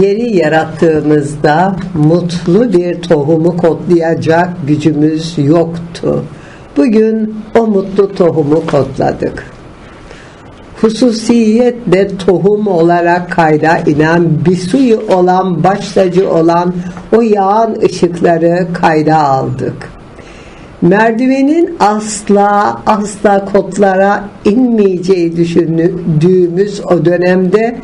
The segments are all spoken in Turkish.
Yeri yarattığımızda mutlu bir tohumu kodlayacak gücümüz yoktu. Bugün o mutlu tohumu kodladık. Hususiyetle tohum olarak kayda inen bir suyu olan başlacı olan o yağan ışıkları kayda aldık. Merdivenin asla asla kotlara inmeyeceği düşündüğümüz o dönemde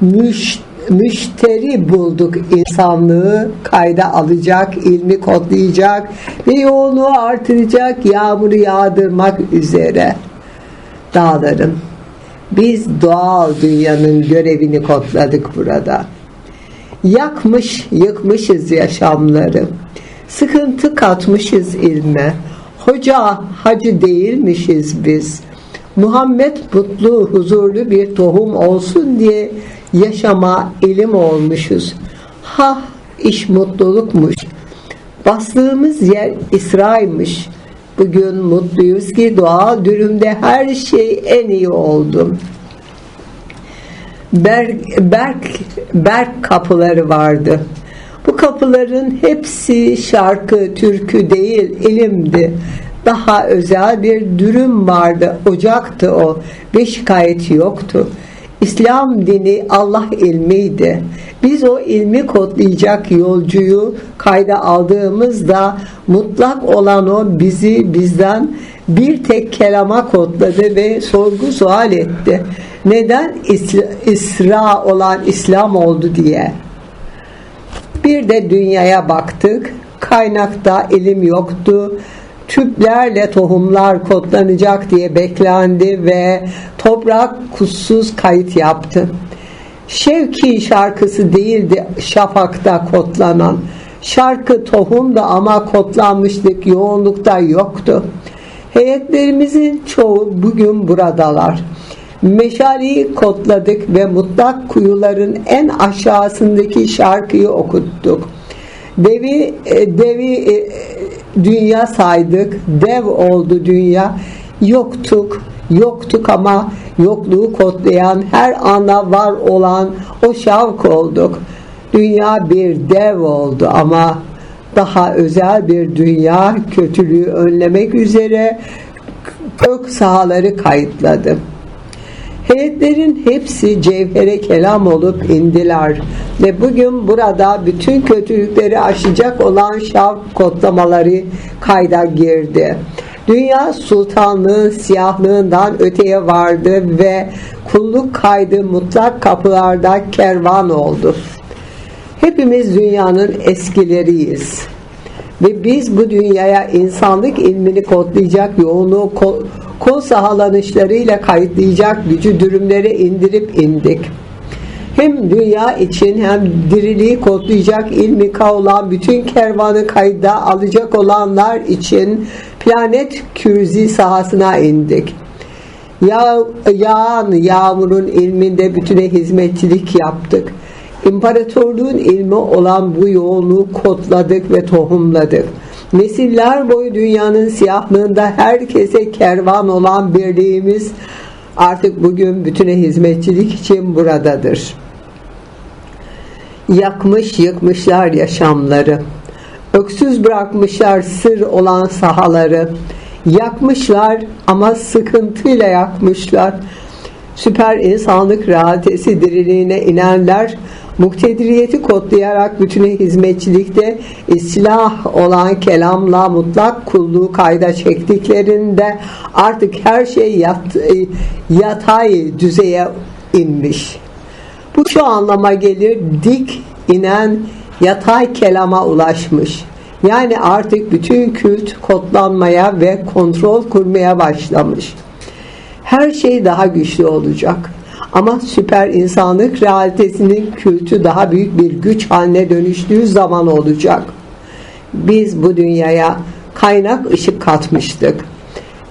müş, müşteri bulduk insanlığı kayda alacak, ilmi kodlayacak ve yoğunluğu artıracak, yağmuru yağdırmak üzere dağların. Biz doğal dünyanın görevini kodladık burada. Yakmış, yıkmışız yaşamları. Sıkıntı katmışız ilme. Hoca, hacı değilmişiz biz. Muhammed mutlu, huzurlu bir tohum olsun diye yaşama ilim olmuşuz. Ha iş mutlulukmuş. Bastığımız yer İsra'ymış. Bugün mutluyuz ki doğal dürümde her şey en iyi oldu. Berk, berk, berk kapıları vardı. Bu kapıların hepsi şarkı, türkü değil, ilimdi. Daha özel bir dürüm vardı, ocaktı o ve şikayeti yoktu. İslam dini Allah ilmiydi. Biz o ilmi kodlayacak yolcuyu kayda aldığımızda mutlak olan o bizi bizden bir tek kelama kodladı ve sorgu sual etti. Neden İsra olan İslam oldu diye. Bir de dünyaya baktık. Kaynakta ilim yoktu. Tüplerle tohumlar kodlanacak diye beklendi ve toprak kutsuz kayıt yaptı. Şevki şarkısı değildi şafakta kodlanan. Şarkı tohumdu ama kodlanmışlık yoğunlukta yoktu. Heyetlerimizin çoğu bugün buradalar. Meşaleyi kodladık ve mutlak kuyuların en aşağısındaki şarkıyı okuttuk. Devi, e, devi e, dünya saydık, dev oldu dünya. Yoktuk, yoktuk ama yokluğu kodlayan, her anda var olan o şavk olduk. Dünya bir dev oldu ama daha özel bir dünya kötülüğü önlemek üzere kök sahaları kayıtladı. Heyetlerin hepsi cevhere kelam olup indiler ve bugün burada bütün kötülükleri aşacak olan şavk kodlamaları kayda girdi. Dünya sultanlığın siyahlığından öteye vardı ve kulluk kaydı mutlak kapılarda kervan oldu. Hepimiz dünyanın eskileriyiz. Ve biz bu dünyaya insanlık ilmini kodlayacak yoğunluğu kol, kol sahalanışlarıyla kayıtlayacak gücü dürümlere indirip indik. Hem dünya için hem diriliği kodlayacak ilmi olan bütün kervanı kayda alacak olanlar için planet kürzi sahasına indik. Ya, yağan yağmurun ilminde bütüne hizmetçilik yaptık İmparatorluğun ilmi olan bu yoğunluğu kodladık ve tohumladık. Nesiller boyu dünyanın siyahlığında herkese kervan olan birliğimiz artık bugün bütüne hizmetçilik için buradadır. Yakmış yıkmışlar yaşamları. Öksüz bırakmışlar sır olan sahaları. Yakmışlar ama sıkıntıyla yakmışlar. Süper insanlık realitesi diriliğine inenler muktediriyeti kodlayarak bütüne hizmetçilikte islah olan kelamla mutlak kulluğu kayda çektiklerinde artık her şey yat, yatay düzeye inmiş. Bu şu anlama gelir dik inen yatay kelama ulaşmış. Yani artık bütün kült kodlanmaya ve kontrol kurmaya başlamış. Her şey daha güçlü olacak ama süper insanlık realitesinin kültü daha büyük bir güç haline dönüştüğü zaman olacak. Biz bu dünyaya kaynak ışık katmıştık.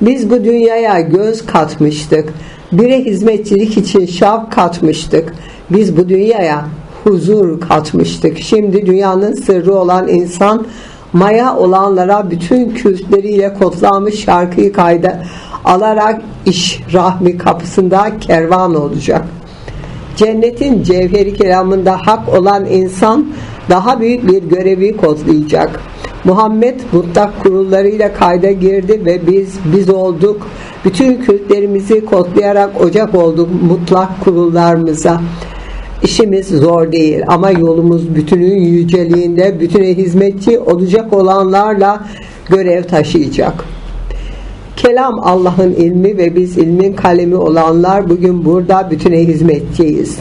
Biz bu dünyaya göz katmıştık. Bire hizmetçilik için şavk katmıştık. Biz bu dünyaya huzur katmıştık. Şimdi dünyanın sırrı olan insan maya olanlara bütün kültleriyle kodlanmış şarkıyı kayda alarak iş rahmi kapısında kervan olacak. Cennetin cevheri kelamında hak olan insan daha büyük bir görevi kodlayacak. Muhammed mutlak kurullarıyla kayda girdi ve biz biz olduk. Bütün kültlerimizi kodlayarak ocak olduk mutlak kurullarımıza. İşimiz zor değil ama yolumuz bütünün yüceliğinde bütüne hizmetçi olacak olanlarla görev taşıyacak. Kelam Allah'ın ilmi ve biz ilmin kalemi olanlar bugün burada bütüne hizmetçiyiz.